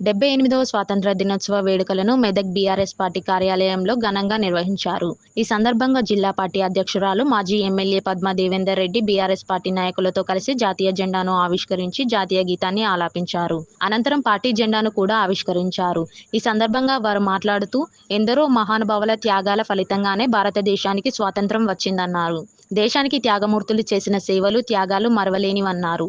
డెబ్బై ఎనిమిదవ స్వాతంత్ర దినోత్సవ వేడుకలను మెదక్ బీఆర్ఎస్ పార్టీ కార్యాలయంలో ఘనంగా నిర్వహించారు. ఈ సందర్భంగా జిల్లా పార్టీ అధ్యక్షురాలు మాజీ MLA Padma Devender Reddy BRS party నాయకులతో కలిసి జాతీయ జెండాను ఆవిష్కరించి జాతీయ గీతాన్ని ఆలాపించారు. అనంతరం పార్టీ జెండాను కూడా ఆవిష్కరించారు. ఈ సందర్భంగా వారు మాట్లాడుతూ ఎందరో మహానుభావుల త్యాగాల ఫలితంగానే భారతదేశానికి స్వాతంత్రం వచ్చిందన్నారు. దేశానికి త్యాగమూర్తులు చేసిన సేవలు త్యాగాలు మరవలేనివన్నారు.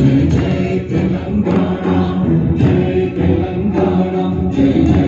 जय जय तेलङ्गाणा जय तेलङ्गाणा जय